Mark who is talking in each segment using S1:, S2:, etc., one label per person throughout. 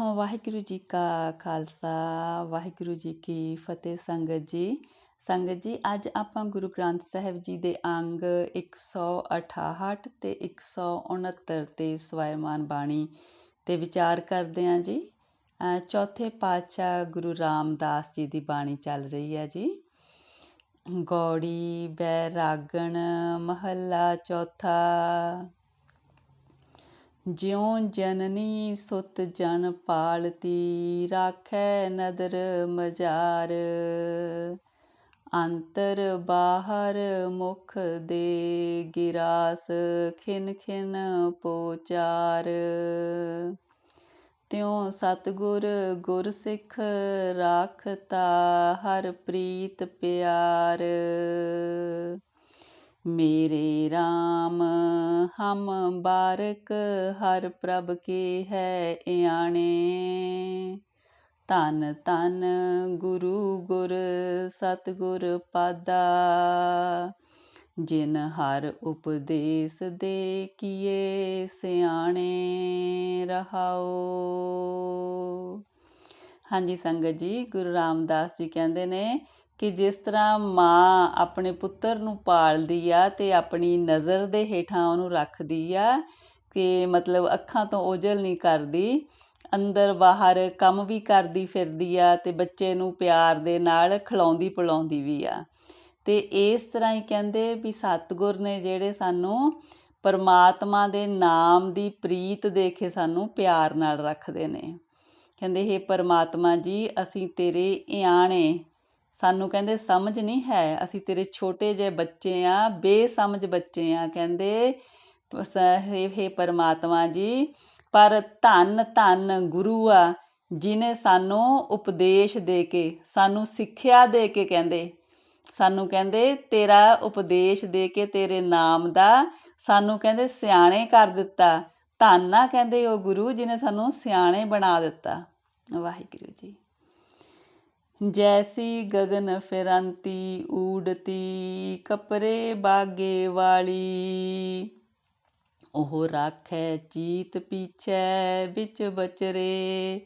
S1: ਹਾਂ, ਵਾਹਿਗੁਰੂ ਜੀ ਕਾ ਖਾਲਸਾ, ਵਾਹਿਗੁਰੂ ਜੀ ਕੀ ਫਤਿਹ ਸੰਗਤ ਜੀ। ਸੰਗਤ ਜੀ, ਅੱਜ ਆਪਾਂ ਗੁਰੂ ਗ੍ਰੰਥ ਸਾਹਿਬ ਜੀ ਦੇ ਅੰਗ 168 ਤੇ 169 ਤੇ ਸਵਾਇਮਾਨ ਬਾਣੀ ਤੇ ਵਿਚਾਰ ਕਰਦੇ ਆਂ ਜੀ। ਚੌਥੇ ਪਾਤਸ਼ਾਹ ਗੁਰੂ ਰਾਮਦਾਸ ਜੀ ਦੀ ਬਾਣੀ ਚੱਲ ਰਹੀ ਹੈ ਜੀ। ਗੌੜੀ, ਬੈਰਾਗਣ, ਮਹੱਲਾ ਚੌਥਾ ਜਿਉ ਜਨਨੀ ਸੁਤ ਜਨ ਪਾਲਤੀ, ਰਾਖੈ ਨਦਰ ਮਜਾਰ। ਅੰਤਰ ਬਾਹਰ ਮੁਖ ਦੇ ਗਿਰਾਸ, ਖਿਨ ਖਿਨ ਪੋਚਾਰ। ਤਿਉ ਸਤਗੁਰ ਗੁਰ ਸਿੱਖ ਰਾਖਤਾ ਹਰ ਪ੍ਰੀਤ ਪਿਆਰ। मेरे राम हम बारक हर प्रभ के है आणे ਧੰਨ ਧੰਨ ਗੁਰੂ ਗੁਰ ਸਤਗੁਰ ਪਾਦਾ ਜਿਨ ਹਰ ਉਪਦੇਸ ਦੇ ਕੀਏ ਸਿਆਣੇ ਰਹਾਓ ਹਾਂਜੀ ਸੰਗਤ ਜੀ ਗੁਰੂ ਰਾਮਦਾਸ ਜੀ ਕਹਿੰਦੇ ਨੇ ਕਿ ਜਿਸ ਤਰ੍ਹਾਂ ਮਾਂ ਆਪਣੇ ਪੁੱਤਰ ਨੂੰ ਪਾਲਦੀ ਆ ਤੇ ਆਪਣੀ ਨਜ਼ਰ ਦੇ ਹੇਠਾਂ ਉਹਨੂੰ ਰੱਖਦੀ ਆ ਕਿ ਮਤਲਬ ਅੱਖਾਂ ਤੋਂ ਓਝਲ ਨਹੀਂ ਕਰਦੀ, ਅੰਦਰ ਬਾਹਰ ਕੰਮ ਵੀ ਕਰਦੀ ਫਿਰਦੀ ਆ ਤੇ ਬੱਚੇ ਨੂੰ ਪਿਆਰ ਦੇ ਨਾਲ ਖਿਲਾਉਂਦੀ ਪਿਲਾਉਂਦੀ ਵੀ ਆ। ਤੇ ਇਸ ਤਰ੍ਹਾਂ ਹੀ ਕਹਿੰਦੇ ਵੀ ਸਤਿਗੁਰ ਨੇ ਜਿਹੜੇ ਸਾਨੂੰ ਪਰਮਾਤਮਾ ਦੇ ਨਾਮ ਦੀ ਪ੍ਰੀਤ ਦੇ ਕੇ ਸਾਨੂੰ ਪਿਆਰ ਨਾਲ ਰੱਖਦੇ ਨੇ। ਕਹਿੰਦੇ, ਹੇ ਪਰਮਾਤਮਾ ਜੀ, ਅਸੀਂ ਤੇਰੇ ਇਆਣੇ ਸਾਨੂੰ ਕਹਿੰਦੇ, ਸਮਝ ਨਹੀਂ ਹੈ। ਅਸੀਂ ਤੇਰੇ ਛੋਟੇ ਜਿਹੇ ਬੱਚੇ ਆ, ਬੇਸਮਝ ਬੱਚੇ ਆ। ਕਹਿੰਦੇ ਹੇ ਪਰਮਾਤਮਾ ਜੀ, ਪਰ ਧੰਨ ਧੰਨ ਗੁਰੂ ਆ, ਜਿਨੇ ਸਾਨੂੰ ਉਪਦੇਸ਼ ਦੇ ਕੇ, ਸਾਨੂੰ ਸਿੱਖਿਆ ਦੇ ਕੇ ਕਹਿੰਦੇ। ਸਾਨੂੰ ਕਹਿੰਦੇ, ਤੇਰਾ ਉਪਦੇਸ਼ ਦੇ ਕੇ ਤੇਰੇ ਨਾਮ ਦਾ, ਸਾਨੂੰ ਕਹਿੰਦੇ, ਸਿਆਣੇ ਕਰ ਦਿੱਤਾ। ਧੰਨਾ ਕਹਿੰਦੇ ਉਹ ਗੁਰੂ, ਜਿਨੇ ਸਾਨੂੰ ਸਿਆਣੇ ਬਣਾ ਦਿੱਤਾ। ਵਾਹਿਗੁਰੂ ਜੀ। ਜੈਸੀ ਗगन ਫਿਰੰਤੀ ਊੜਤੀ ਕਪਰੇ ਬਾਗੇ ਵਾਲੀ। ਉਹ ਰਾਖੈ ਚੀਤ ਪੀਛੈ ਵਿੱਚ ਬਚਰੇ,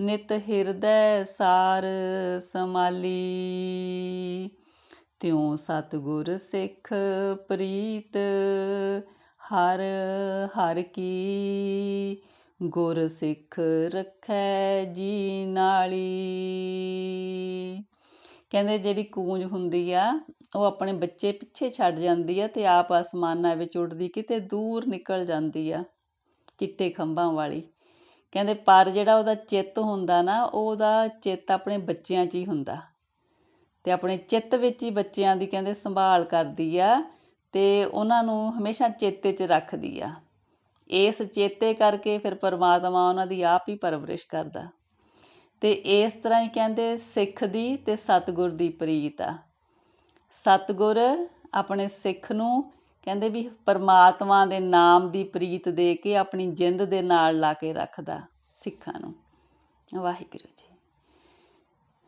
S1: ਨਿਤ ਹਿਰਦੈ ਸਾਰ ਸਮਾਲੀ। ਤਿਉ ਸਤਗੁਰ ਸਿੱਖ ਪ੍ਰੀਤ, ਹਰ ਹਰ ਕੀ ਗੁਰ ਸਿੱਖ ਰੱਖੈ ਜੀ ਨਾਲੀ। ਕਹਿੰਦੇ ਜਿਹੜੀ ਕੂੰਜ ਹੁੰਦੀ ਆ, ਉਹ ਆਪਣੇ ਬੱਚੇ ਪਿੱਛੇ ਛੱਡ ਜਾਂਦੀ ਆ ਤੇ ਆਪ ਅਸਮਾਨਾਂ ਵਿੱਚ ਉੱਡਦੀ ਕਿਤੇ ਦੂਰ ਨਿਕਲ ਜਾਂਦੀ ਆ, ਚਿੱਟੇ ਖੰਭਾਂ ਵਾਲੀ। ਕਹਿੰਦੇ ਪਰ ਜਿਹੜਾ ਉਹਦਾ ਚਿੱਤ ਹੁੰਦਾ ਨਾ, ਉਹਦਾ ਚਿੱਤ ਆਪਣੇ ਬੱਚਿਆਂ 'ਚ ਹੀ ਹੁੰਦਾ। ਤੇ ਆਪਣੇ ਚਿੱਤ ਵਿੱਚ ਹੀ ਬੱਚਿਆਂ ਦੀ ਕਹਿੰਦੇ ਸੰਭਾਲ ਕਰਦੀ ਆ ਤੇ ਉਹਨਾਂ ਨੂੰ ਹਮੇਸ਼ਾ ਚੇਤੇ 'ਚ ਰੱਖਦੀ ਆ। ਇਸ ਚੇਤੇ ਕਰਕੇ ਫਿਰ ਪਰਮਾਤਮਾ ਉਹਨਾਂ ਦੀ ਆਪ ਹੀ ਪਰਵਰਿਸ਼ ਕਰਦਾ। ਤੇ ਇਸ ਤਰ੍ਹਾਂ ਹੀ ਕਹਿੰਦੇ ਸਿੱਖ ਦੀ ਤੇ ਸਤਗੁਰ ਦੀ ਪ੍ਰੀਤ ਆ। ਸਤਗੁਰ ਆਪਣੇ ਸਿੱਖ ਨੂੰ ਕਹਿੰਦੇ ਵੀ ਪਰਮਾਤਮਾ ਦੇ ਨਾਮ ਦੀ ਪ੍ਰੀਤ ਦੇ ਕੇ ਆਪਣੀ ਜਿੰਦ ਦੇ ਨਾਲ ਲਾ ਕੇ ਰੱਖਦਾ ਸਿੱਖਾਂ ਨੂੰ। ਵਾਹਿਗੁਰੂ ਜੀ।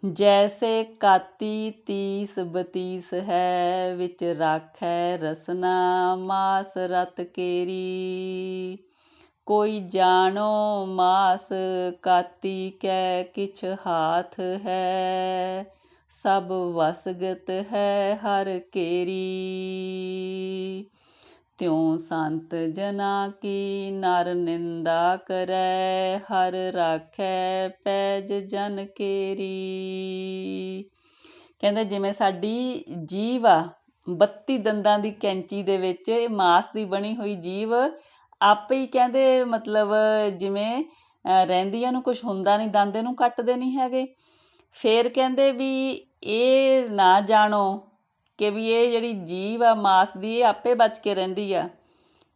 S1: ਜੈਸੇ ਕਾਤੀ ਤੀਸ ਬਤੀਸ ਹੈ, ਵਿੱਚ ਰਾਖੈ ਰਸਨਾ ਮਾਸ ਰਤ ਕੇਰੀ। ਕੋਈ ਜਾਣੋ ਮਾਸ ਕਾਤੀ ਕੈ ਕਿਛ ਹਾਥ ਹੈ, ਸਭ ਵਸਗਤ ਹੈ ਹਰ ਕੇਰੀ। ਤਿਉ ਸੰਤ ਜਨਾ ਕੀ ਨਰ ਨਿੰਦਾ ਕਰੈ, ਹਰ ਰਾਖੈ ਪੈਜ ਜਨ ਕੇਰੀ। ਕਹਿੰਦੇ ਜਿਵੇਂ ਸਾਡੀ ਜੀਵ ਆ 32 ਦੰਦਾਂ ਦੀ ਕੈਂਚੀ ਦੇ ਵਿੱਚ, ਇਹ ਮਾਸ ਦੀ ਬਣੀ ਹੋਈ ਜੀਵ ਆਪੇ ਹੀ ਕਹਿੰਦੇ ਮਤਲਬ ਜਿਵੇਂ ਰਹਿੰਦੀਆਂ ਨੂੰ ਕੁਝ ਹੁੰਦਾ ਨਹੀਂ, ਦੰਦ ਨੂੰ ਕੱਟਦੇ ਨਹੀਂ ਹੈਗੇ। ਫੇਰ ਕਹਿੰਦੇ ਵੀ ਇਹ ਨਾ ਜਾਣੋ ਕਿ ਵੀ ਇਹ ਜਿਹੜੀ ਜੀਵ ਆ, ਮਾਸ ਦੀ, ਇਹ ਆਪੇ ਬਚ ਕੇ ਰਹਿੰਦੀ ਆ।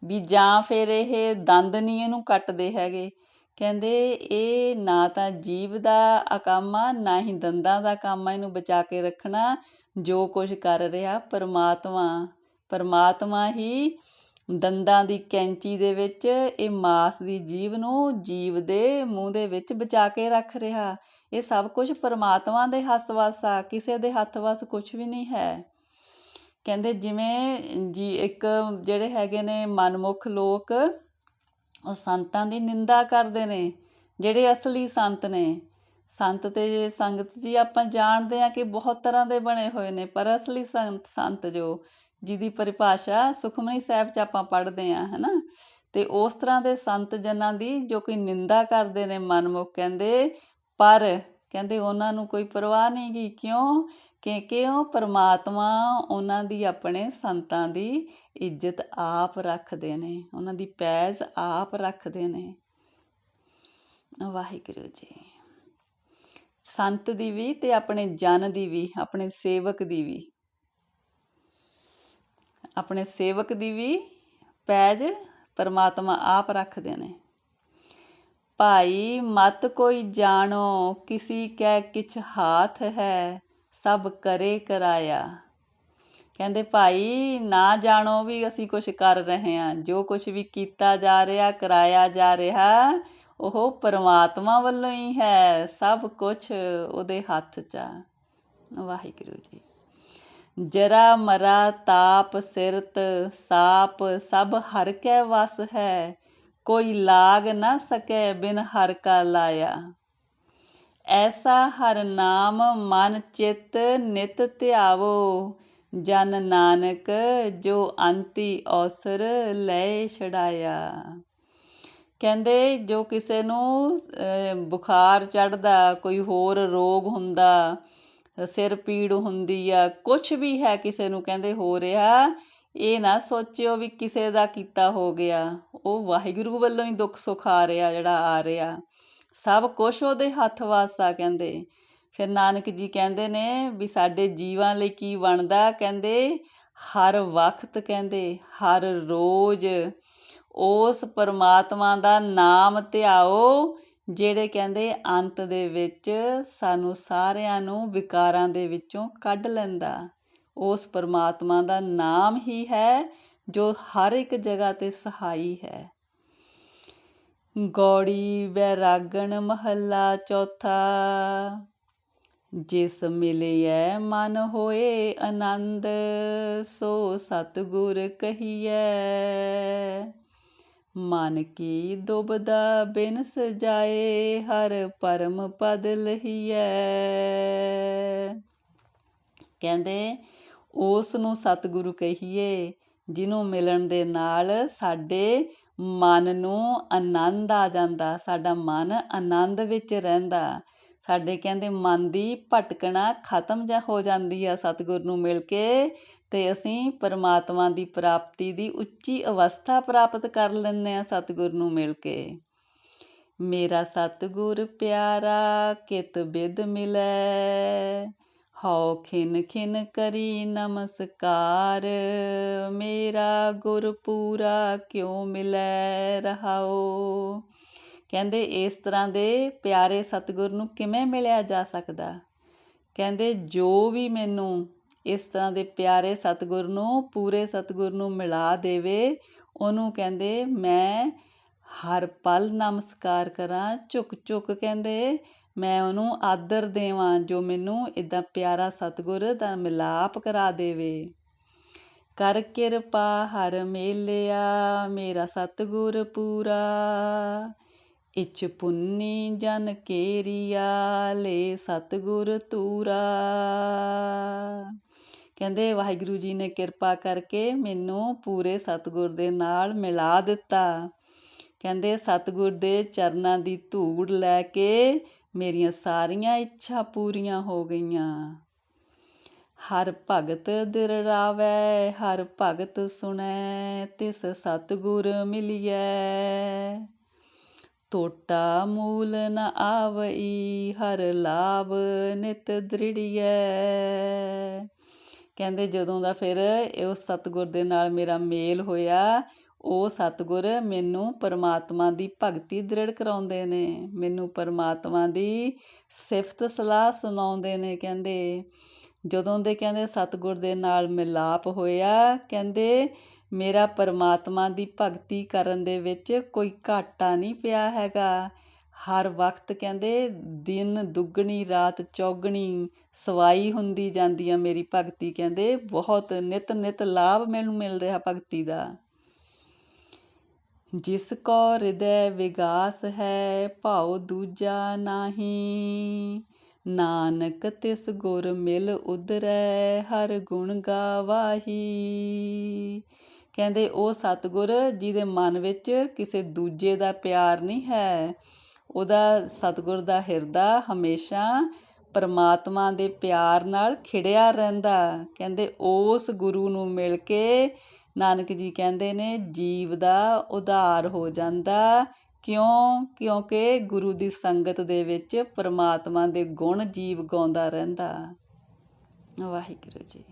S1: ਵੀ ਜਾਂ ਫਿਰ ਇਹ ਦੰਦ ਨਹੀਂ ਇਹਨੂੰ ਕੱਟਦੇ ਹੈਗੇ। ਕਹਿੰਦੇ ਇਹ ਨਾ ਤਾਂ ਜੀਵ ਦਾ ਕੰਮ ਆ, ਨਾ ਹੀ ਦੰਦਾਂ ਦਾ ਕੰਮ ਆ, ਇਹਨੂੰ ਬਚਾ ਕੇ ਰੱਖਣਾ, ਜੋ ਕੁਝ ਕਰ ਰਿਹਾ ਪਰਮਾਤਮਾ। ਪਰਮਾਤਮਾ ਹੀ ਦੰਦਾਂ ਦੀ ਕੈਂਚੀ ਦੇ ਵਿੱਚ, ਇਹ ਮਾਸ ਦੀ ਜੀਵ ਨੂੰ ਜੀਵ ਦੇ ਮੂੰਹ ਦੇ ਵਿੱਚ ਬਚਾ ਕੇ ਰੱਖ ਰਿਹਾ। ਇਹ ਸਭ ਕੁਝ ਪਰਮਾਤਮਾ ਦੇ ਹੱਥ ਵਸ ਆ, ਕਿਸੇ ਦੇ ਹੱਥ ਵਸ ਕੁਝ ਵੀ ਨਹੀਂ ਹੈ। ਕਹਿੰਦੇ ਜਿਵੇਂ ਜੀ, ਇੱਕ ਜਿਹੜੇ ਹੈਗੇ ਨੇ ਮਨਮੁਖ ਲੋਕ, ਉਹ ਸੰਤਾਂ ਦੀ ਨਿੰਦਾ ਕਰਦੇ ਨੇ, ਜਿਹੜੇ ਅਸਲੀ ਸੰਤ ਨੇ। ਸੰਤ ਤੇ ਸੰਗਤ ਜੀ, ਆਪਾਂ ਜਾਣਦੇ ਆ ਕਿ ਬਹੁਤ ਤਰ੍ਹਾਂ ਦੇ ਬਣੇ ਹੋਏ ਨੇ, ਪਰ ਅਸਲੀ ਸੰਤ ਸੰਤ ਜੋ, ਜਿਹਦੀ ਪਰਿਭਾਸ਼ਾ ਸੁਖਮਨੀ ਸਾਹਿਬ ਚ ਆਪਾਂ ਪੜ੍ਹਦੇ ਆ ਹਨਾ? ਤੇ ਉਸ ਤਰ੍ਹਾਂ ਦੇ ਸੰਤ ਜਨਾਂ ਦੀ ਜੋ ਕੋਈ ਨਿੰਦਾ ਕਰਦੇ ਨੇ ਮਨਮੁਖ, ਕਹਿੰਦੇ ਪਰ, ਕਹਿੰਦੇ ਉਹਨਾਂ ਨੂੰ ਕੋਈ ਪਰਵਾਹ ਨਹੀਂ ਗੀ। ਕਿਉਂ? ਕਿ ਕਿਉਂ ਪਰਮਾਤਮਾ ਉਹਨਾਂ ਦੀ ਆਪਣੇ ਸੰਤਾਂ ਦੀ ਇੱਜ਼ਤ ਆਪ ਰੱਖਦੇ ਨੇ, ਉਹਨਾਂ ਦੀ ਪੈਜ਼ ਆਪ ਰੱਖਦੇ ਨੇ। ਵਾਹਿਗੁਰੂ ਜੀ। ਸੰਤ ਦੀ ਵੀ ਤੇ ਆਪਣੇ ਜਨ ਦੀ ਵੀ, ਆਪਣੇ ਸੇਵਕ ਦੀ ਵੀ। ਆਪਣੇ ਸੇਵਕ ਦੀ ਵੀ ਪੈਜ ਪਰਮਾਤਮਾ ਆਪ ਰੱਖਦੇ ਨੇ। ਭਾਈ, ਮਤ ਕੋਈ ਜਾਣੋ, ਕਿਸੀ ਕੈ ਕਿਛ ਹਾਥ ਹੈ। ਸਭ ਕਰੇ ਕਰਾਇਆ। ਕਹਿੰਦੇ, ਭਾਈ, ਨਾ ਜਾਣੋ ਵੀ ਅਸੀਂ ਕੁਝ ਕਰ ਰਹੇ ਹਾਂ। ਜੋ ਕੁਝ ਵੀ ਕੀਤਾ ਜਾ ਰਿਹਾ, ਕਰਾਇਆ ਜਾ ਰਿਹਾ, ਉਹ ਪਰਮਾਤਮਾ ਵੱਲੋਂ ਹੀ ਹੈ। ਸਭ ਕੁਝ ਉਹਦੇ ਹੱਥ 'ਚ ਆ। ਵਾਹਿਗੁਰੂ ਜੀ। ਜਰਾ ਮਰਾ ਤਾਪ ਸਿਰਤ ਸਾਪ, ਸਭ ਹਰ ਕੈ ਵਸ ਹੈ। ਕੋਈ ਲਾਗ ਨਾ ਸਕੈ ਬਿਨ ਹਰ ਕਾ ਲਾਇਆ। ਐਸਾ ਹਰਨਾਮ ਮਨ ਚਿਤ ਨਿਤ ਧਿਆਵੋ, ਜਨ ਨਾਨਕ ਜੋ ਅੰਤੀ ਔਸਰ ਲੈ ਛੜਾਇਆ ਕਹਿੰਦੇ ਜੋ ਕਿਸੇ ਨੂੰ ਬੁਖਾਰ ਚੜਦਾ ਕੋਈ ਹੋਰ ਰੋਗ ਹੁੰਦਾ, ਸਿਰ ਪੀੜ ਹੁੰਦੀ ਆ ਕੁਝ ਵੀ ਹੈ ਕਿਸੇ ਨੂੰ, ਕਹਿੰਦੇ ਹੋ ਰਿਹਾ ਇਹ ਨਾ ਸੋਚਿਓ ਵੀ ਕਿਸੇ ਦਾ ਕੀਤਾ ਹੋ ਗਿਆ। ਉਹ ਵਾਹਿਗੁਰੂ ਵੱਲੋਂ ਹੀ ਦੁੱਖ ਸੁੱਖ ਆ ਰਿਹਾ ਜਿਹੜਾ ਆ ਰਿਹਾ। ਸਭ ਕੁਝ ਉਹਦੇ ਹੱਥ ਵਾਸਾ ਕਹਿੰਦੇ। ਫਿਰ ਨਾਨਕ ਜੀ ਕਹਿੰਦੇ ਨੇ ਵੀ ਸਾਡੇ ਜੀਵਾਂ ਲਈ ਕੀ ਬਣਦਾ ਕਹਿੰਦੇ, ਹਰ ਵਕਤ ਕਹਿੰਦੇ, ਹਰ ਰੋਜ਼। ਉਸ ਪਰਮਾਤਮਾ ਦਾ ਨਾਮ ਧਿਆਓ, ਜਿਹੜੇ ਕਹਿੰਦੇ ਅੰਤ ਦੇ ਵਿੱਚ ਸਾਨੂੰ ਸਾਰਿਆਂ ਨੂੰ ਵਿਕਾਰਾਂ ਦੇ ਵਿੱਚੋਂ ਕੱਢ ਲੈਂਦਾ। ਉਸ ਪਰਮਾਤਮਾ ਦਾ ਨਾਮ ਹੀ ਹੈ ਜੋ ਹਰ ਇੱਕ ਜਗ੍ਹਾ ਤੇ ਸਹਾਈ ਹੈ। ਗੌੜੀ ਵੈਰਾਗਣ ਮਹੱਲਾ ਚੌਥਾ। ਜਿਸ ਮਿਲਿਐ ਮਨ ਹੋਏ ਆਨੰਦ, ਸੋ ਸਤਗੁਰ ਕਹੀਐ। ਮਨ ਕੀ ਦੁਬਦਾ ਬਿਨ ਸਜਾਏ, ਹਰ ਪਰਮ ਪਦ ਲਹੀਐ। ਕਹਿੰਦੇ, ਉਸ ਨੂੰ ਸਤਿਗੁਰੂ ਕਹੀਏ, ਜਿਹਨੂੰ ਮਿਲਣ ਦੇ ਨਾਲ ਸਾਡੇ ਮਨ ਨੂੰ ਆਨੰਦ ਆ ਜਾਂਦਾ, ਸਾਡਾ ਮਨ ਆਨੰਦ ਵਿੱਚ ਰਹਿੰਦਾ। ਸਾਡੇ ਕਹਿੰਦੇ ਮਨ ਦੀ ਭਟਕਣਾ ਖਤਮ ਜਾ ਹੋ ਜਾਂਦੀ ਆ ਸਤਿਗੁਰ ਨੂੰ ਮਿਲ ਕੇ ਤੇ ਅਸੀਂ ਪਰਮਾਤਮਾ ਦੀ ਪ੍ਰਾਪਤੀ ਦੀ ਉੱਚੀ ਅਵਸਥਾ ਪ੍ਰਾਪਤ ਕਰ ਲੈਂਦੇ ਆ ਸਤਿਗੁਰ ਨੂੰ ਮਿਲ ਕੇ। ਮੇਰਾ ਸਤਿਗੁਰ ਪਿਆਰਾ, ਕਿਤ ਬਿਦ ਮਿਲੈ? ਹਉ ਖਿਨ ਖਿਨ ਕਰੀ ਨਮਸਕਾਰ। ਮੇਰਾ ਗੁਰ ਪੂਰਾ ਕਿਉ ਮਿਲੈ ਰਹਾਓ ਕਹਿੰਦੇ ਇਸ ਤਰ੍ਹਾਂ ਦੇ ਪਿਆਰੇ ਸਤਿਗੁਰ ਨੂੰ ਕਿਵੇਂ ਮਿਲਿਆ ਜਾ ਸਕਦਾ? ਕਹਿੰਦੇ ਜੋ ਵੀ ਮੈਨੂੰ ਇਸ ਤਰ੍ਹਾਂ ਦੇ ਪਿਆਰੇ ਸਤਿਗੁਰ ਨੂੰ, ਪੂਰੇ ਸਤਿਗੁਰ ਨੂੰ ਮਿਲਾ ਦੇਵੇ, ਉਹਨੂੰ ਕਹਿੰਦੇ ਮੈਂ ਹਰ ਪਲ ਨਮਸਕਾਰ ਕਰਾਂ। ਝੁਕ ਝੁਕ ਕਹਿੰਦੇ ਮੈਂ ਉਹਨੂੰ ਆਦਰ ਦੇਵਾਂ, ਜੋ ਮੈਨੂੰ ਇਦਾਂ ਪਿਆਰਾ ਸਤਿਗੁਰ ਦਾ ਮਿਲਾਪ ਕਰਾ ਦੇਵੇ। ਕਰ ਕਿਰਪਾ ਹਰ ਮੇਲਿਆ, ਮੇਰਾ ਸਤਿਗੁਰ ਪੂਰਾ। ਇਚ ਪੁੰਨੀ ਜਨ ਕੇਰੀਆ, ਲੈ ਸਤਿਗੁਰ ਤੂਰਾ। ਕਹਿੰਦੇ ਵਾਹਿਗੁਰੂ ਜੀ ਨੇ ਕਿਰਪਾ ਕਰਕੇ ਮੈਨੂੰ ਪੂਰੇ ਸਤਿਗੁਰ ਦੇ ਨਾਲ ਮਿਲਾ ਦਿੱਤਾ। ਕਹਿੰਦੇ ਸਤਿਗੁਰ ਦੇ ਚਰਨਾਂ ਦੀ ਧੂੜ ਲੈ ਕੇ ਮੇਰੀਆਂ ਸਾਰੀਆਂ ਇੱਛਾ ਪੂਰੀਆਂ ਹੋ ਗਈਆਂ। ਹਰ ਭਗਤ ਦਿਰੜਾਵੇ ਹਰ ਭਗਤ ਸੁਣੈ, ਤਿਸ ਸਤਿਗੁਰ ਮਿਲਿਐ। ਟੋਟਾ ਮੂਲ ਨ ਆਵਈ, ਹਰ ਲਾਭ ਨਿਤ ਦ੍ਰਿੜੀਐ। ਕਹਿੰਦੇ ਜਦੋਂ ਦਾ ਫਿਰ ਇਹ ਸਤਗੁਰ ਦੇ ਨਾਲ ਮੇਰਾ ਮੇਲ ਹੋਇਆ ਉਹ ਸਤਗੁਰ ਮੈਨੂੰ ਪਰਮਾਤਮਾ ਦੀ ਭਗਤੀ ਦ੍ਰਿੜ ਕਰਾਉਂਦੇ ਨੇ, ਮੈਨੂੰ ਪਰਮਾਤਮਾ ਦੀ ਸਿਫਤ ਸਲਾਹ ਸੁਣਾਉਂਦੇ ਨੇ ਕਹਿੰਦੇ। ਜਦੋਂ ਦੇ ਕਹਿੰਦੇ ਸਤਗੁਰ ਦੇ ਨਾਲ ਮਿਲਾਪ ਹੋਇਆ, ਕਹਿੰਦੇ ਮੇਰਾ ਪਰਮਾਤਮਾ ਦੀ ਭਗਤੀ ਕਰਨ ਦੇ ਵਿੱਚ ਕੋਈ ਘਾਟਾ ਨਹੀਂ ਪਿਆ ਹੈਗਾ। ਹਰ ਵਕਤ ਕਹਿੰਦੇ ਦਿਨ ਦੁੱਗਣੀ, ਰਾਤ ਚੌਗਣੀ ਸਵਾਈ ਹੁੰਦੀ ਜਾਂਦੀ ਆ ਮੇਰੀ ਭਗਤੀ, ਕਹਿੰਦੇ ਬਹੁਤ ਨਿਤ ਨਿਤ ਲਾਭ ਮੈਨੂੰ ਮਿਲ ਰਿਹਾ ਭਗਤੀ ਦਾ। ਜਿਸ ਕੋ ਹਿਰਦੈ ਵਿਗਾਸ ਹੈ, ਭਾਉ ਦੂਜਾ ਨਾਹੀ। ਨਾਨਕ ਤਿਸ ਗੁਰ ਮਿਲ ਉਦਰੈ ਹਰ ਗੁਣ ਗਾਵਾਹੀ। ਕਹਿੰਦੇ ਉਹ ਸਤਗੁਰ ਜਿਹਦੇ ਮਨ ਵਿੱਚ ਕਿਸੇ ਦੂਜੇ ਦਾ ਪਿਆਰ ਨਹੀਂ ਹੈ, ਉਹਦਾ ਸਤਗੁਰ ਦਾ ਹਿਰਦਾ ਹਮੇਸ਼ਾ ਪਰਮਾਤਮਾ ਦੇ ਪਿਆਰ ਨਾਲ ਖਿੜਿਆ ਰਹਿੰਦਾ। ਕਹਿੰਦੇ ਉਸ ਗੁਰੂ ਨੂੰ ਮਿਲ ਕੇ ਨਾਨਕ ਜੀ ਕਹਿੰਦੇ ਨੇ, ਜੀਵ ਦਾ ਉਧਾਰ ਹੋ ਜਾਂਦਾ। ਕਿਉਂ? ਕਿਉਂਕਿ ਗੁਰੂ ਦੀ ਸੰਗਤ ਦੇ ਵਿੱਚ ਪਰਮਾਤਮਾ ਦੇ ਗੁਣ ਜੀਵ ਗਾਉਂਦਾ ਰਹਿੰਦਾ। ਵਾਹਿਗੁਰੂ ਜੀ।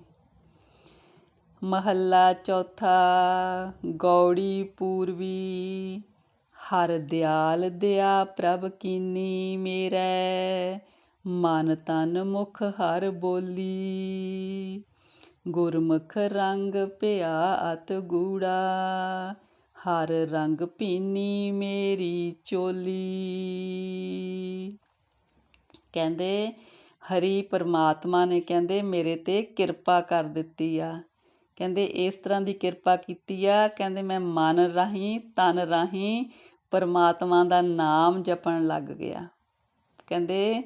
S1: ਮਹੱਲਾ ਚੌਥਾ, ਗੌੜੀ ਪੂਰਵੀ ਹਰ ਦਿਆਲ ਦਿਆ ਪ੍ਰਭ ਕੀਨੀ ਮੇਰੇ, ਮਨ ਤਨ ਮੁਖ ਹਰ ਬੋਲੀ। ਗੁਰਮੁਖ ਰੰਗ ਭਿਆ ਅਤ ਗੂੜਾ, ਹਰ ਰੰਗ ਪੀਨੀ ਮੇਰੀ ਚੋਲੀ। ਕਹਿੰਦੇ, ਹਰੀ ਪਰਮਾਤਮਾ ਨੇ ਕਹਿੰਦੇ, ਮੇਰੇ ਤੇ ਕਿਰਪਾ ਕਰ ਦਿੱਤੀ ਆ। ਕਹਿੰਦੇ, ਇਸ ਤਰ੍ਹਾਂ ਦੀ ਕਿਰਪਾ ਕੀਤੀ ਆ। ਕਹਿੰਦੇ, ਮੈਂ ਮਨ ਰਾਹੀਂ, ਤਨ ਰਾਹੀਂ ਪਰਮਾਤਮਾ ਦਾ ਨਾਮ ਜਪਣ ਲੱਗ ਗਿਆ। ਕਹਿੰਦੇ,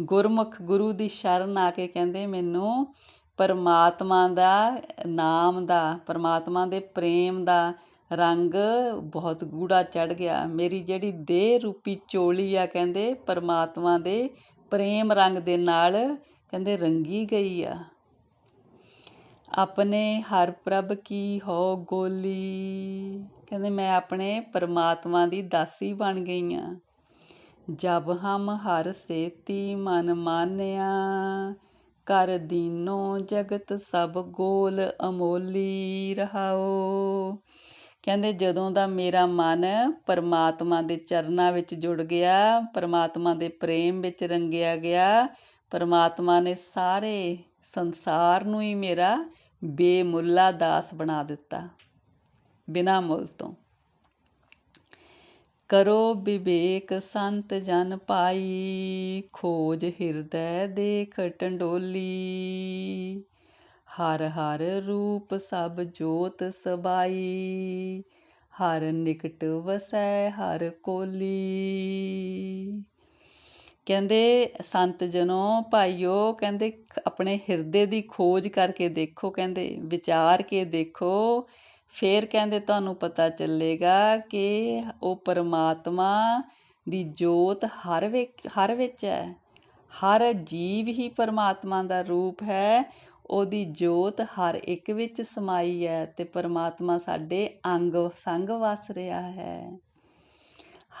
S1: ਗੁਰਮੁਖ ਗੁਰੂ ਦੀ ਸ਼ਰਨ ਆ ਕੇ ਕਹਿੰਦੇ, ਮੈਨੂੰ ਪਰਮਾਤਮਾ ਦਾ ਨਾਮ ਦਾ, ਪਰਮਾਤਮਾ ਦੇ ਪ੍ਰੇਮ ਦਾ ਰੰਗ ਬਹੁਤ ਗੂੜਾ ਚੜ ਗਿਆ। ਮੇਰੀ ਜਿਹੜੀ ਦੇਹ ਰੂਪੀ ਚੋਲੀ ਆ, ਕਹਿੰਦੇ ਪਰਮਾਤਮਾ ਦੇ ਪ੍ਰੇਮ ਰੰਗ ਦੇ ਨਾਲ ਕਹਿੰਦੇ ਰੰਗੀ ਗਈ ਆ। ਆਪਣੇ ਹਰ ਪ੍ਰਭ ਕੀ ਹੋ ਗੋਲੀ? ਕਹਿੰਦੇ ਮੈਂ ਆਪਣੇ ਪਰਮਾਤਮਾ ਦੀ ਦਾਸੀ ਬਣ ਗਈ ਆ। ਜਬ ਹਮ ਹਰ ਸੇਤੀ ਮਨ ਮਾਨਿਆ ਕਰ ਦੀਨੋ ਜਗਤ ਸਭ ਗੋਲ ਅਮੋਲੀ ਰਹਾਓ। ਕਹਿੰਦੇ, ਜਦੋਂ ਦਾ ਮੇਰਾ ਮਨ ਪਰਮਾਤਮਾ ਦੇ ਚਰਨਾਂ ਵਿੱਚ ਜੁੜ ਗਿਆ, ਪਰਮਾਤਮਾ ਦੇ ਪ੍ਰੇਮ ਵਿੱਚ ਰੰਗਿਆ ਗਿਆ, ਪਰਮਾਤਮਾ ਨੇ ਸਾਰੇ ਸੰਸਾਰ ਨੂੰ ਹੀ ਮੇਰਾ ਬੇਮੁੱਲਾ ਦਾਸ ਬਣਾ ਦਿੱਤਾ, ਬਿਨਾ ਮੁੱਲ ਤੋਂ। ਕਰੋ ਵਿਵੇਕ ਸੰਤ ਜਨ ਪਾਈ, ਖੋਜ ਹਿਰਦੈ ਦੇਖ ਟੰਡੋਲੀ। ਹਰ ਹਰ ਰੂਪ ਸਭ ਜੋਤ ਸਬਾਈ, ਹਰ ਨਿਕਟ ਵਸੈ ਹਰ ਕੋਲੀ। ਕਹਿੰਦੇ ਸੰਤ ਜਨੋ ਭਾਈਓ, ਕਹਿੰਦੇ ਆਪਣੇ ਹਿਰਦੇ ਦੀ ਖੋਜ ਕਰਕੇ ਦੇਖੋ, ਕਹਿੰਦੇ ਵਿਚਾਰ ਕੇ ਦੇਖੋ ਫੇਰ ਕਹਿੰਦੇ ਤੁਹਾਨੂੰ ਪਤਾ ਚੱਲੇਗਾ ਕਿ ਉਹ ਪਰਮਾਤਮਾ ਦੀ ਜੋਤ ਹਰ ਵਿੱਚ ਹਰ ਵਿੱਚ ਹੈ। ਹਰ ਜੀਵ ਹੀ ਪਰਮਾਤਮਾ ਦਾ ਰੂਪ ਹੈ। ਉਹਦੀ ਜੋਤ ਹਰ ਇੱਕ ਵਿੱਚ ਸਮਾਈ ਹੈ ਤੇ ਪਰਮਾਤਮਾ ਸਾਡੇ ਅੰਗ, ਸੰਗ ਵਸ ਰਿਹਾ ਹੈ।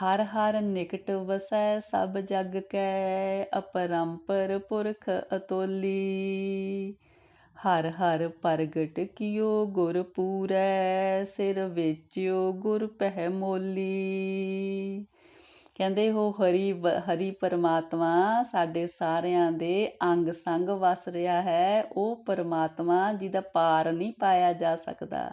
S1: ਹਰ ਹਰ ਨਿਕਟ ਵਸੈ, ਸਭ ਜਗ ਕੈ, ਅਪਰੰਪਰ ਪੁਰਖ ਅਤੋਲੀ। ਹਰ ਹਰ ਪ੍ਰਗਟ ਕੀਓ ਗੁਰ ਪੂਰੈ, ਸਿਰ ਵੇਚਿਓ ਗੁਰ ਪਹਿ ਮੋਲੀ। ਕਹਿੰਦੇ ਉਹ ਹਰੀ ਹਰੀ ਪਰਮਾਤਮਾ ਸਾਡੇ ਸਾਰਿਆਂ ਦੇ ਅੰਗ ਸੰਗ ਵਸ ਰਿਹਾ ਹੈ, ਉਹ ਪਰਮਾਤਮਾ ਜਿਹਦਾ ਪਾਰ ਨਹੀਂ ਪਾਇਆ ਜਾ ਸਕਦਾ।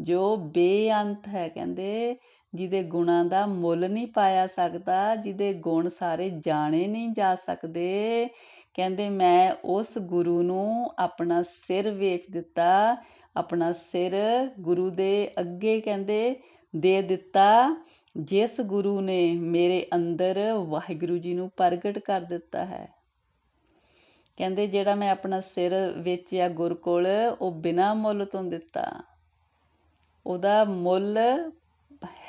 S1: ਜੋ ਬੇਅੰਤ ਹੈ ਕਹਿੰਦੇ, ਜਿਹਦੇ ਗੁਣਾਂ ਦਾ ਮੁੱਲ ਨਹੀਂ ਪਾਇਆ ਸਕਦਾ, ਜਿਹਦੇ ਗੁਣ ਸਾਰੇ ਜਾਣੇ ਨਹੀਂ ਜਾ ਸਕਦੇ ਕਹਿੰਦੇ ਮੈਂ ਉਸ ਗੁਰੂ ਨੂੰ ਆਪਣਾ ਸਿਰ ਵੇਚ ਦਿੱਤਾ, ਆਪਣਾ ਸਿਰ ਗੁਰੂ ਦੇ ਅੱਗੇ ਕਹਿੰਦੇ ਦੇ ਦਿੱਤਾ, ਜਿਸ ਗੁਰੂ ਨੇ ਮੇਰੇ ਅੰਦਰ ਵਾਹਿਗੁਰੂ ਜੀ ਨੂੰ ਪ੍ਰਗਟ ਕਰ ਦਿੱਤਾ ਹੈ। ਕਹਿੰਦੇ ਜਿਹੜਾ ਮੈਂ ਆਪਣਾ ਸਿਰ ਵੇਚਿਆ ਗੁਰ ਕੋਲ, ਉਹ ਬਿਨਾ ਮੁੱਲ ਤੋਂ ਦਿੱਤਾ। ਉਹਦਾ ਮੁੱਲ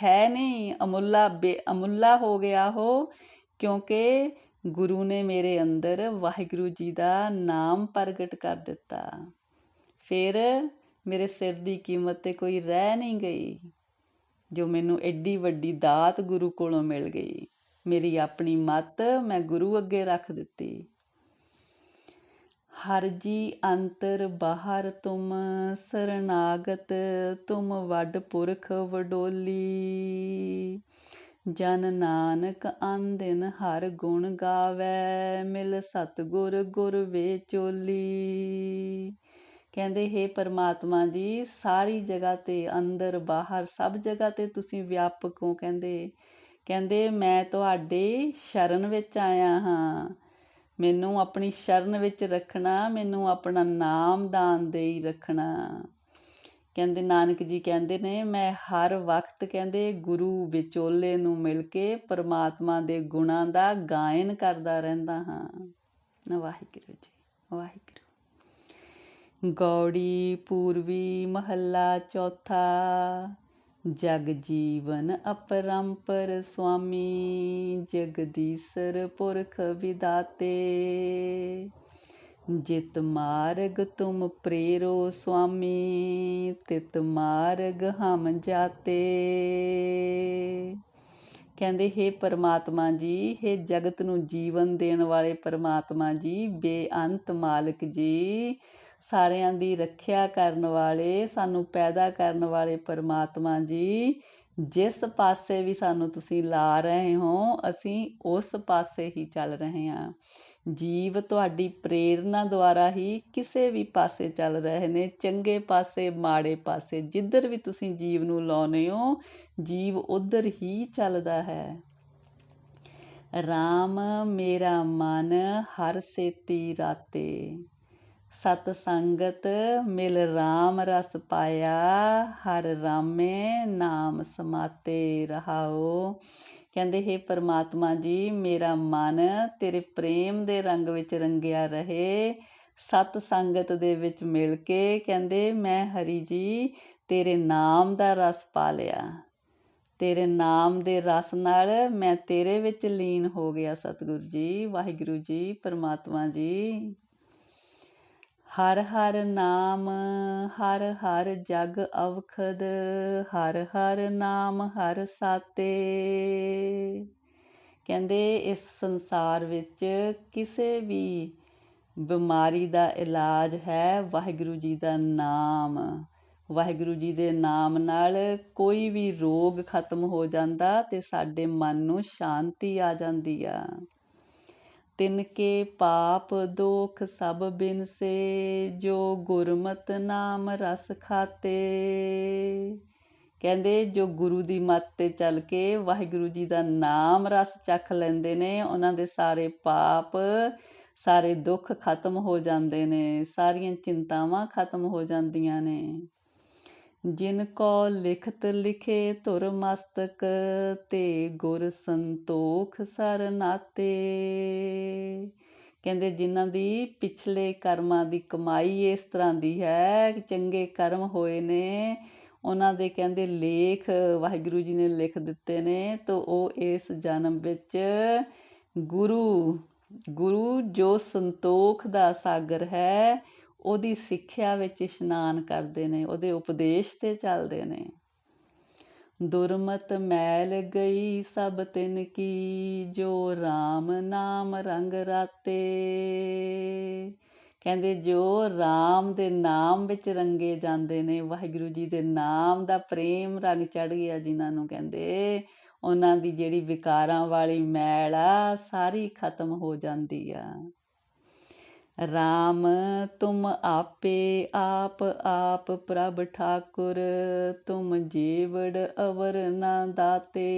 S1: ਹੈ ਨਹੀਂ, ਅਮੁੱਲਾ ਬੇਅਮੁੱਲਾ ਹੋ ਗਿਆ ਉਹ, ਕਿਉਂਕਿ ਗੁਰੂ ਨੇ ਮੇਰੇ ਅੰਦਰ ਵਾਹਿਗੁਰੂ ਜੀ ਦਾ ਨਾਮ ਪ੍ਰਗਟ ਕਰ ਦਿੱਤਾ। ਫਿਰ ਮੇਰੇ ਸਿਰ ਦੀ ਕੀਮਤ ਤੇ ਕੋਈ ਰਹਿ ਨਹੀਂ ਗਈ, ਜੋ ਮੈਨੂੰ ਐਡੀ ਵੱਡੀ ਦਾਤ ਗੁਰੂ ਕੋਲੋਂ ਮਿਲ ਗਈ। ਮੇਰੀ ਆਪਣੀ ਮਤ ਮੈਂ ਗੁਰੂ ਅੱਗੇ ਰੱਖ ਦਿੱਤੀ। ਹਰ ਜੀ ਅੰਤਰ ਬਾਹਰ ਤੁਮ, ਸਰਨਾਗਤ ਤੁਮ ਵੱਡ ਪੁਰਖ ਵਡੋਲੀ। ਜਨ ਨਾਨਕ ਆਂਦਿਨ ਹਰ ਗੁਣ ਗਾਵੇ, ਮਿਲ ਸਤਗੁਰ ਗੁਰ ਵੇ ਚੋਲੀ। ਕਹਿੰਦੇ, ਹੈ ਪਰਮਾਤਮਾ ਜੀ, ਸਾਰੀ ਜਗ੍ਹਾ ਤੇ ਅੰਦਰ ਬਾਹਰ ਸਭ ਜਗ੍ਹਾ ਤੇ ਤੁਸੀਂ ਵਿਆਪਕ ਹੋ, ਕਹਿੰਦੇ। ਕਹਿੰਦੇ, ਮੈਂ ਤੁਹਾਡੇ ਸ਼ਰਨ ਵਿੱਚ ਆਇਆ ਹਾਂ। ਮੈਨੂੰ ਆਪਣੀ ਸ਼ਰਨ ਵਿੱਚ ਰੱਖਣਾ, ਮੈਨੂੰ ਆਪਣਾ ਨਾਮ ਦਾਨ ਦੇਈ ਰੱਖਣਾ। ਕਹਿੰਦੇ, ਨਾਨਕ ਜੀ ਕਹਿੰਦੇ ਨੇ, ਮੈਂ ਹਰ ਵਕਤ ਕਹਿੰਦੇ ਗੁਰੂ ਵਿਚੋਲੇ ਨੂੰ ਮਿਲ ਕੇ ਪਰਮਾਤਮਾ ਦੇ ਗੁਣਾਂ ਦਾ ਗਾਇਨ ਕਰਦਾ ਰਹਿੰਦਾ ਹਾਂ। ਵਾਹਿਗੁਰੂ ਜੀ, ਵਾਹਿਗੁਰੂ। ਗੌੜੀ ਪੂਰਵੀ ਮਹੱਲਾ ਚੌਥਾ, ਜਗ ਜੀਵਨ ਅਪਰੰਪਰ ਸੁਆਮੀ, ਜਗਦੀਸਰ ਪੁਰਖ ਵਿਦਾਤੇ। ਜਿਤ ਮਾਰਗ ਤੁਮ ਪ੍ਰੇਰੋ ਸੁਆਮੀ, ਤਿਤ ਮਾਰਗ ਹਮ ਜਾਤੇ। ਕਹਿੰਦੇ हे ਪਰਮਾਤਮਾ ਜੀ हे ਜਗਤ ਨੂੰ ਜੀਵਨ ਦੇਣ ਵਾਲੇ ਪਰਮਾਤਮਾ ਜੀ, ਬੇਅੰਤ ਮਾਲਕ ਜੀ, ਸਾਰਿਆਂ ਦੀ ਰੱਖਿਆ ਕਰਨ ਵਾਲੇ, ਸਾਨੂੰ ਪੈਦਾ ਕਰਨ ਵਾਲੇ ਪਰਮਾਤਮਾ ਜੀ, ਜਿਸ ਪਾਸੇ ਵੀ ਸਾਨੂੰ ਤੁਸੀਂ ਲਾ ਰਹੇ ਹੋ, ਅਸੀਂ ਉਸ ਪਾਸੇ ਹੀ ਚੱਲ ਰਹੇ ਹਾਂ। ਜੀਵ ਤੁਹਾਡੀ ਪ੍ਰੇਰਣਾ ਦੁਆਰਾ ਹੀ ਕਿਸੇ ਵੀ ਪਾਸੇ ਚੱਲ ਰਹੇ ਨੇ, ਚੰਗੇ ਪਾਸੇ, ਮਾੜੇ ਪਾਸੇ, ਜਿੱਧਰ ਵੀ ਤੁਸੀਂ ਜੀਵ ਨੂੰ ਲਾਉਨੇ ਹੋ, ਜੀਵ ਉਧਰ ਹੀ ਚੱਲਦਾ ਹੈ। RAM ਮੇਰਾ ਮਨ ਹਰ ਸੇਤੀ ਰਾਤੇ, ਸਤ ਸੰਗਤ ਮਿਲ RAM ਰਸ ਪਾਇਆ, ਹਰ ਰਾਮੇ ਨਾਮ ਸਮਾਤੇ ਰਹਾਓ। ਕਹਿੰਦੇ, ਹੈ ਪਰਮਾਤਮਾ ਜੀ, ਮੇਰਾ ਮਨ ਤੇਰੇ ਪ੍ਰੇਮ ਦੇ ਰੰਗ ਵਿੱਚ ਰੰਗਿਆ ਰਹੇ। ਸਤ ਸੰਗਤ ਦੇ ਵਿੱਚ ਮਿਲ ਕੇ ਕਹਿੰਦੇ, ਮੈਂ ਹਰੀ ਜੀ ਤੇਰੇ ਨਾਮ ਦਾ ਰਸ ਪਾ ਲਿਆ। ਤੇਰੇ ਨਾਮ ਦੇ ਰਸ ਨਾਲ ਮੈਂ ਤੇਰੇ ਵਿੱਚ ਲੀਨ ਹੋ ਗਿਆ, ਸਤਿਗੁਰੂ ਜੀ, ਵਾਹਿਗੁਰੂ ਜੀ, ਪਰਮਾਤਮਾ ਜੀ। ਹਰ ਹਰ ਨਾਮ, ਹਰ ਹਰ ਜਗ ਅਵਖਦ, ਹਰ ਹਰ ਨਾਮ, ਹਰ ਸਾਤੇ। ਕਹਿੰਦੇ ਇਸ ਸੰਸਾਰ ਵਿੱਚ ਕਿਸੇ ਵੀ ਬਿਮਾਰੀ ਦਾ ਇਲਾਜ ਹੈ, ਵਾਹਿਗੁਰੂ ਜੀ ਦਾ ਨਾਮ। ਵਾਹਿਗੁਰੂ ਜੀ ਦੇ ਨਾਮ ਨਾਲ ਕੋਈ ਵੀ ਰੋਗ ਖਤਮ ਹੋ ਜਾਂਦਾ ਤੇ ਸਾਡੇ ਮਨ ਨੂੰ ਸ਼ਾਂਤੀ ਆ ਜਾਂਦੀ ਆ। ਤਿਨ ਕੇ ਪਾਪ ਦੋਖ ਸਭ ਬਿਨ ਸੇ, ਜੋ ਗੁਰਮਤ ਨਾਮ ਰਸ ਖਾਤੇ। ਕਹਿੰਦੇ, ਜੋ ਗੁਰੂ ਦੀ ਮੱਤ ਤੇ ਚੱਲ ਕੇ ਵਾਹਿਗੁਰੂ ਜੀ ਦਾ ਨਾਮ ਰਸ ਚੱਖ ਲੈਂਦੇ ਨੇ, ਉਹਨਾਂ ਦੇ ਸਾਰੇ ਪਾਪ, ਸਾਰੇ ਦੁੱਖ ਖਤਮ ਹੋ ਜਾਂਦੇ ਨੇ, ਸਾਰੀਆਂ ਚਿੰਤਾਵਾਂ ਖਤਮ ਹੋ ਜਾਂਦੀਆਂ ਨੇ। ਜਿਨ ਕੋ ਲਿਖਤ ਲਿਖੇ ਧੁਰ ਮਸਤਕ, ਤੇ ਗੁਰ ਸੰਤੋਖ ਸਰ ਨਾਤੇ। ਕਹਿੰਦੇ ਜਿਨ੍ਹਾਂ ਦੀ ਪਿਛਲੇ ਕਰਮਾਂ ਦੀ ਕਮਾਈ ਇਸ ਤਰ੍ਹਾਂ ਦੀ ਹੈ, ਚੰਗੇ ਕਰਮ ਹੋਏ ਨੇ। ਉਹਨਾਂ ਦੇ ਕਹਿੰਦੇ ਲੇਖ ਵਾਹਿਗੁਰੂ ਜੀ ਨੇ ਲਿਖ ਦਿੱਤੇ ਨੇ, ਤਾਂ ਉਹ ਇਸ ਜਨਮ ਵਿੱਚ ਗੁਰੂ ਗੁਰੂ ਜੋ ਸੰਤੋਖ ਦਾ ਸਾਗਰ ਹੈ ਉਹਦੀ ਸਿੱਖਿਆ ਵਿੱਚ ਇਸ਼ਨਾਨ ਕਰਦੇ ਨੇ, ਉਹਦੇ ਉਪਦੇਸ਼ ਤੇ ਚੱਲਦੇ ਨੇ। ਦੁਰਮਤ ਮੈਲ ਗਈ ਸਭ ਤਿਨ ਕੀ, ਜੋ RAM ਨਾਮ ਰੰਗ ਰਾਤੇ। ਕਹਿੰਦੇ ਜੋ RAM ਦੇ ਨਾਮ ਵਿੱਚ ਰੰਗੇ ਜਾਂਦੇ ਨੇ, ਵਾਹਿਗੁਰੂ ਜੀ ਦੇ ਨਾਮ ਦਾ ਪ੍ਰੇਮ ਰੰਗ ਚੜ ਗਿਆ ਜਿਨ੍ਹਾਂ ਨੂੰ ਕਹਿੰਦੇ, ਉਹਨਾਂ ਦੀ ਜਿਹੜੀ ਵਿਕਾਰਾਂ ਵਾਲੀ ਮੈਲ ਆ, ਸਾਰੀ ਖਤਮ ਹੋ ਜਾਂਦੀ ਆ। ਰਾਮ ਤੁਮ ਆਪੇ ਆਪ ਆਪ ਪ੍ਰਭ ਠਾਕੁਰ, ਤੁਮ ਜੀਵੜ ਅਵਰ ਨਾ ਦਾਤੇ।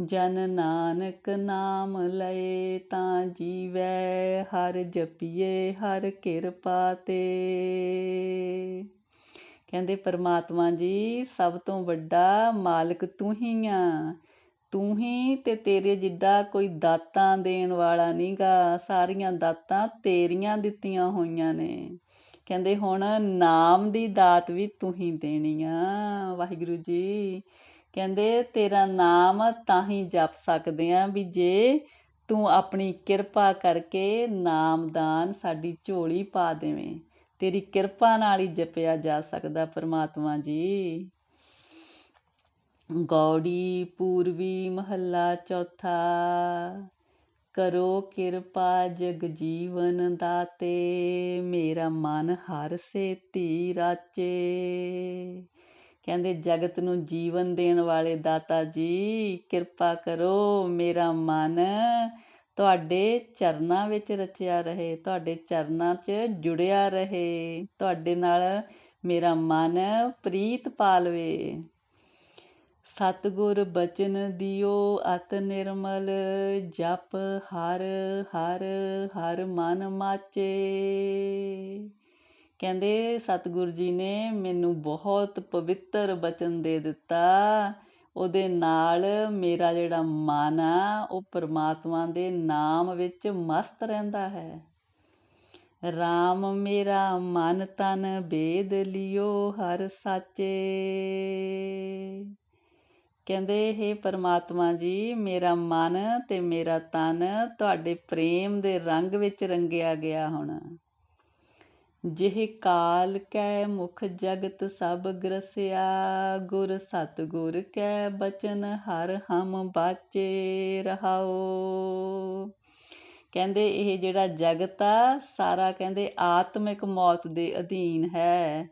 S1: ਜਨ ਨਾਨਕ ਨਾਮ ਲਏ ਤਾਂ ਜੀਵੈ, ਹਰ ਜਪੀਏ, ਹਰ ਕਿਰਪਾ ਤੇ। ਕਹਿੰਦੇ ਪਰਮਾਤਮਾ ਜੀ, ਸਭ ਤੋਂ ਵੱਡਾ ਮਾਲਕ ਤੂੰ ਹੀ ਆ। ਤੂੰ ਹੀ ਤੇ ਤੇਰੇ ਜਿੱਡਾ ਕੋਈ ਦਾਤਾਂ ਦੇਣ ਵਾਲਾ ਨਹੀਂਗਾ ਸਾਰੀਆਂ ਦਾਤਾਂ ਤੇਰੀਆਂ ਦਿੱਤੀਆਂ ਹੋਈਆਂ ਨੇ। ਕਹਿੰਦੇ ਹੁਣ ਨਾਮ ਦੀ ਦਾਤ ਵੀ ਤੂੰ ਹੀ ਦੇਣੀ ਆ। ਵਾਹਿਗੁਰੂ ਜੀ, ਕਹਿੰਦੇ ਤੇਰਾ ਨਾਮ ਤਾਂ ਹੀ ਜਪ ਸਕਦੇ ਆ ਵੀ ਜੇ ਤੂੰ ਆਪਣੀ ਕਿਰਪਾ ਕਰਕੇ ਨਾਮਦਾਨ ਸਾਡੀ ਝੋਲੀ ਪਾ ਦੇਵੇਂ। ਤੇਰੀ ਕਿਰਪਾ ਨਾਲ ਹੀ ਜਪਿਆ ਜਾ ਸਕਦਾ ਪਰਮਾਤਮਾ ਜੀ। ਗੌੜੀ ਪੂਰਵੀ ਮਹੱਲਾ ਚੌਥਾ। ਕਰੋ ਕਿਰਪਾ ਜਗ ਜੀਵਨ ਦਾਤੇ, ਮੇਰਾ ਮਨ ਹਰ ਸੇ ਧੀ ਰਾਚੇ। ਕਹਿੰਦੇ ਜਗਤ ਨੂੰ ਜੀਵਨ ਦੇਣ ਵਾਲੇ ਦਾਤਾ ਜੀ, ਕਿਰਪਾ ਕਰੋ, ਮੇਰਾ ਮਨ ਤੁਹਾਡੇ ਚਰਨਾਂ ਵਿੱਚ ਰਚਿਆ ਰਹੇ, ਤੁਹਾਡੇ ਚਰਨਾਂ 'ਚ ਜੁੜਿਆ ਰਹੇ, ਤੁਹਾਡੇ ਨਾਲ ਮੇਰਾ ਮਨ ਪ੍ਰੀਤ ਪਾਲਵੇ। ਸਤਿਗੁਰ ਬਚਨ ਦਿਓ ਅਤ ਨਿਰਮਲ, ਜਪ ਹਰ ਹਰ ਹਰ ਮਨ ਮਾਚੇ। ਕਹਿੰਦੇ ਸਤਿਗੁਰ ਜੀ ਨੇ ਮੈਨੂੰ ਬਹੁਤ ਪਵਿੱਤਰ ਬਚਨ ਦੇ ਦਿੱਤਾ। ਉਹਦੇ ਨਾਲ ਮੇਰਾ ਜਿਹੜਾ ਮਨ ਆ, ਉਹ ਪਰਮਾਤਮਾ ਦੇ ਨਾਮ ਵਿੱਚ ਮਸਤ ਰਹਿੰਦਾ ਹੈ। RAM ਮੇਰਾ ਮਨ ਤਨ ਬੇਦ ਲਿਓ ਹਰ ਸਾਚੇ। ਕਹਿੰਦੇ हे ਪਰਮਾਤਮਾ ਜੀ, ਮੇਰਾ ਮਨ ਤੇ ਮੇਰਾ ਤਨ ਤੁਹਾਡੇ ਪ੍ਰੇਮ ਦੇ ਰੰਗ ਵਿੱਚ ਰੰਗਿਆ ਗਿਆ ਹੁਣ। ਜਿਹ ਕਾਲ ਕੈ ਮੁਖ ਜਗਤ ਸਭ ਗ੍ਰਸਿਆ, ਗੁਰ ਸਤ ਗੁਰ ਕੈ ਬਚਨ ਹਰ ਹਮ ਬਾਚੇ ਰਹਾਓ। ਕਹਿੰਦੇ, ਇਹ ਜਿਹੜਾ ਜਗਤ ਆ, ਸਾਰਾ ਕਹਿੰਦੇ ਆਤਮਿਕ ਮੌਤ ਦੇ ਅਧੀਨ ਹੈ।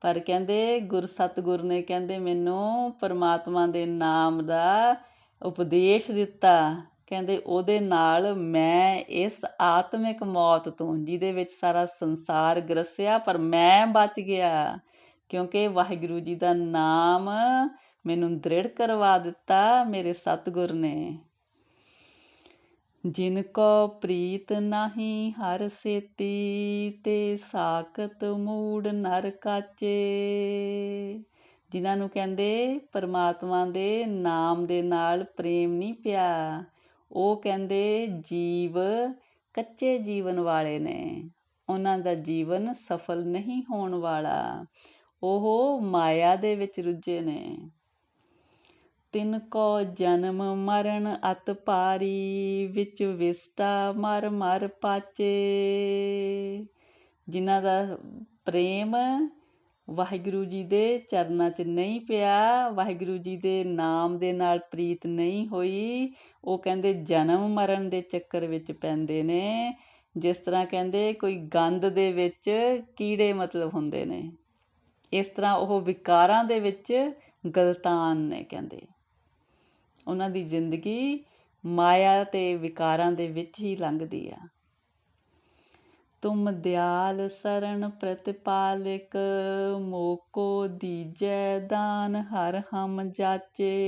S1: ਪਰ ਕਹਿੰਦੇ ਗੁਰ ਸਤਗੁਰ ਨੇ ਕਹਿੰਦੇ ਮੈਨੂੰ ਪਰਮਾਤਮਾ ਦੇ ਨਾਮ ਦਾ ਉਪਦੇਸ਼ ਦਿੱਤਾ। ਕਹਿੰਦੇ ਉਹਦੇ ਨਾਲ ਮੈਂ ਇਸ ਆਤਮਿਕ ਮੌਤ ਤੋਂ, ਜਿਹਦੇ ਵਿੱਚ ਸਾਰਾ ਸੰਸਾਰ ਗਰਸਿਆ, ਪਰ ਮੈਂ ਬਚ ਗਿਆ। ਕਿਉਂਕਿ ਵਾਹਿਗੁਰੂ ਜੀ ਦਾ ਨਾਮ ਮੈਨੂੰ ਦ੍ਰਿੜ ਕਰਵਾ ਦਿੱਤਾ ਮੇਰੇ ਸਤਗੁਰ ਨੇ। ਜਿਨ ਕੋ ਪ੍ਰੀਤ ਨਹੀਂ ਹਰ ਸੇਤੀ, ਤੇ ਸਾਖਤ ਮੂੜ ਨਰ ਕਾਚੇ। ਜਿਨ੍ਹਾਂ ਨੂੰ ਕਹਿੰਦੇ ਪਰਮਾਤਮਾ ਦੇ ਨਾਮ ਦੇ ਨਾਲ ਪ੍ਰੇਮ ਨਹੀਂ ਪਿਆ, ਉਹ ਕਹਿੰਦੇ ਜੀਵ ਕੱਚੇ ਜੀਵਨ ਵਾਲੇ ਨੇ। ਉਹਨਾਂ ਦਾ ਜੀਵਨ ਸਫਲ ਨਹੀਂ ਹੋਣ ਵਾਲਾ, ਉਹ ਮਾਇਆ ਦੇ ਵਿੱਚ ਰੁੱਝੇ ਨੇ। ਤਿਨ ਕੋ ਜਨਮ ਮਰਨ ਅਤ ਪਾਰੀ, ਵਿੱਚ ਵਿਸਟਾ ਮਰ ਮਰ ਪਾਚੇ। ਜਿਨ੍ਹਾਂ ਦਾ ਪ੍ਰੇਮ ਵਾਹਿਗੁਰੂ ਜੀ ਦੇ ਚਰਨਾਂ 'ਚ ਨਹੀਂ ਪਿਆ, ਵਾਹਿਗੁਰੂ ਜੀ ਦੇ ਨਾਮ ਦੇ ਨਾਲ ਪ੍ਰੀਤ ਨਹੀਂ ਹੋਈ, ਉਹ ਕਹਿੰਦੇ ਜਨਮ ਮਰਨ ਦੇ ਚੱਕਰ ਵਿੱਚ ਪੈਂਦੇ ਨੇ। ਜਿਸ ਤਰ੍ਹਾਂ ਕਹਿੰਦੇ ਕੋਈ ਗੰਦ ਦੇ ਵਿੱਚ ਕੀੜੇ ਮਤਲਬ ਹੁੰਦੇ ਨੇ। ਇਸ ਤਰ੍ਹਾਂ ਉਹ ਵਿਕਾਰਾਂ ਦੇ ਵਿੱਚ ਗਲਤਾਨ ਨੇ ਕਹਿੰਦੇ। ਉਹਨਾਂ ਦੀ ਜ਼ਿੰਦਗੀ ਮਾਇਆ ਤੇ ਵਿਕਾਰਾਂ ਦੇ ਵਿੱਚ ਹੀ ਲੰਘਦੀ ਆ। ਤੁਮ ਦਿਆਲ ਸਰਣ ਪ੍ਰਤਿਪਾਲਕ, ਮੋਕੋ ਦੀਜੈ ਦਾਨ ਹਰ ਹਮ ਜਾਚੇ।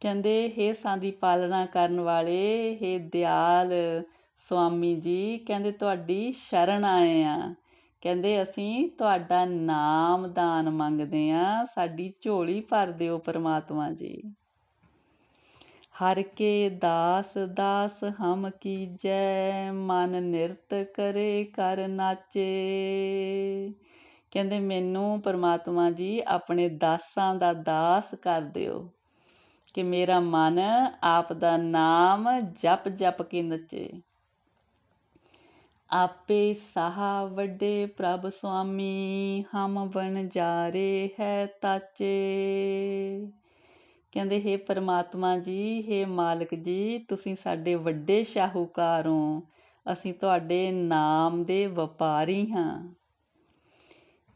S1: ਕਹਿੰਦੇ हे ਸਾਡੀ ਪਾਲਣਾ ਕਰਨ ਵਾਲੇ, ਹੇ ਦਿਆਲ ਸੁਆਮੀ ਜੀ, ਕਹਿੰਦੇ, ਤੁਹਾਡੀ ਸ਼ਰਨ ਆਏ ਆ। ਕਹਿੰਦੇ ਅਸੀਂ ਤੁਹਾਡਾ ਨਾਮ ਦਾਨ ਮੰਗਦੇ ਹਾਂ, ਸਾਡੀ ਝੋਲੀ ਭਰ ਦਿਓ ਪਰਮਾਤਮਾ ਜੀ। ਹਰ ਕੇ ਦਾਸ ਦਾਸ ਹਮ ਕੀਜੈ, ਮਨ ਨਿਰਤ ਕਰੇ ਕਰ ਨਾਚੇ। ਕਹਿੰਦੇ ਮੈਨੂੰ ਪਰਮਾਤਮਾ ਜੀ ਆਪਣੇ ਦਾਸਾਂ ਦਾ ਦਾਸ ਕਰ ਦਿਓ ਕਿ ਮੇਰਾ ਮਨ ਆਪ ਦਾ ਨਾਮ ਜਪ ਜਪ ਕੇ ਨੱਚੇ। ਆਪੇ ਸਾਹਾ ਵੱਡੇ ਪ੍ਰਭ ਸੁਆਮੀ, ਹਮ ਬਣ ਜਾਰੇ ਹੈ ਤਾਚੇ। ਕਹਿੰਦੇ, ਹੈ ਪਰਮਾਤਮਾ ਜੀ, ਹੈ ਮਾਲਕ ਜੀ, ਤੁਸੀਂ ਸਾਡੇ ਵੱਡੇ ਸ਼ਾਹੂਕਾਰ ਹੋ ਅਸੀਂ ਤੁਹਾਡੇ ਨਾਮ ਦੇ ਵਪਾਰੀ ਹਾਂ।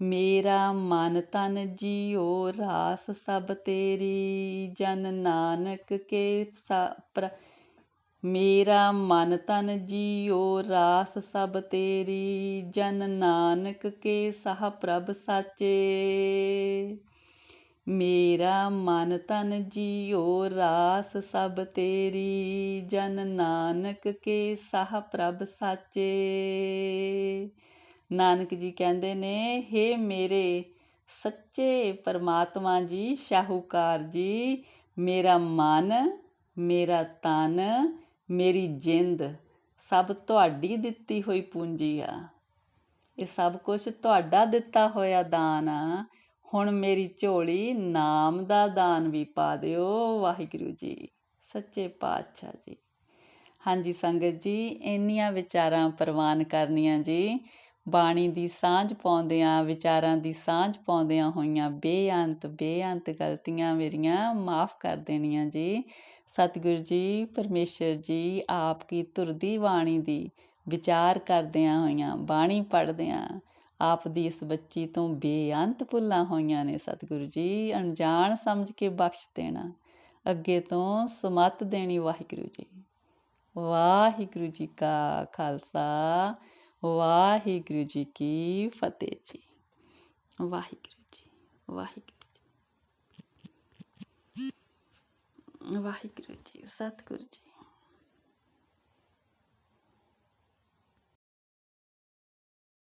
S1: ਮੇਰਾ ਮਨ ਤਨ ਜੀਓ, ਰਾਸ ਸਭ ਤੇਰੀ, ਜਨ ਨਾਨਕ ਕੇ ਮੇਰਾ ਮਨ ਤਨ ਜੀਓ, ਰਾਸ ਸਭ ਤੇਰੀ, ਜਨ ਨਾਨਕ ਕੇ ਸਾਹ ਪ੍ਰਭ ਸਾਚੇ। ਮੇਰਾ ਮਨ ਤਨ ਜੀਓ, ਰਾਸ ਸਭ ਤੇਰੀ, ਜਨ ਨਾਨਕ ਕੇ ਸਾਹ ਪ੍ਰਭ ਸਾਚੇ। ਨਾਨਕ ਜੀ ਕਹਿੰਦੇ ਨੇ हे ਮੇਰੇ ਸੱਚੇ ਪਰਮਾਤਮਾ ਜੀ, ਸ਼ਾਹੂਕਾਰ ਜੀ, ਮੇਰਾ ਮਨ, ਮੇਰਾ ਤਨ ਮੇਰੀ ਜਿੰਦ ਸਭ ਤੁਹਾਡੀ ਦਿੱਤੀ ਹੋਈ ਪੂੰਜੀ ਆ। ਇਹ ਸਭ ਕੁਝ ਤੁਹਾਡਾ ਦਿੱਤਾ ਹੋਇਆ ਦਾਨ ਆ। ਹੁਣ ਮੇਰੀ ਝੋਲੀ ਨਾਮ ਦਾ ਦਾਨ ਵੀ ਪਾ ਦਿਓ, ਵਾਹਿਗੁਰੂ ਜੀ। ਸੱਚੇ ਪਾਤਸ਼ਾਹ ਜੀ। ਹਾਂਜੀ ਸੰਗਤ ਜੀ, ਇੰਨੀਆਂ ਵਿਚਾਰਾਂ ਪ੍ਰਵਾਨ ਕਰਨੀਆਂ ਜੀ। ਬਾਣੀ ਦੀ ਸਾਂਝ ਪਾਉਂਦਿਆਂ, ਵਿਚਾਰਾਂ ਦੀ ਸਾਂਝ ਪਾਉਂਦਿਆਂ ਹੋਈਆਂ ਬੇਅੰਤ ਬੇਅੰਤ ਗਲਤੀਆਂ ਮੇਰੀਆਂ ਮਾਫ ਕਰ ਦੇਣੀਆਂ ਜੀ। ਸਤਿਗੁਰੂ ਜੀ, ਪਰਮੇਸ਼ਰ ਜੀ, ਆਪ ਕੀ ਤੁਰਦੀ ਬਾਣੀ ਦੀ ਵਿਚਾਰ ਕਰਦਿਆਂ ਹੋਈਆਂ, ਬਾਣੀ ਪੜਦਿਆਂ ਆਪ ਦੀ ਇਸ ਬੱਚੀ ਤੋਂ ਬੇਅੰਤ ਭੁੱਲਾਂ ਹੋਈਆਂ ਨੇ ਸਤਿਗੁਰੂ ਜੀ। ਅਣਜਾਣ ਸਮਝ ਕੇ ਬਖਸ਼ ਦੇਣਾ, ਅੱਗੇ ਤੋਂ ਸਮਤ ਦੇਣੀ ਵਾਹਿਗੁਰੂ ਜੀ। ਵਾਹਿਗੁਰੂ ਜੀ ਕਾ ਖਾਲਸਾ। ਵਾਹਿਗੁਰੂ ਜੀ ਕੀ ਫਤਿਹ ਜੀ। ਵਾਹਿਗੁਰੂ ਜੀ ਵਾਹਿਗੁਰੂ ਜੀ। ਵਾਹਿਗੁਰੂ ਜੀ ਸਤਿਗੁਰੂ ਜੀ।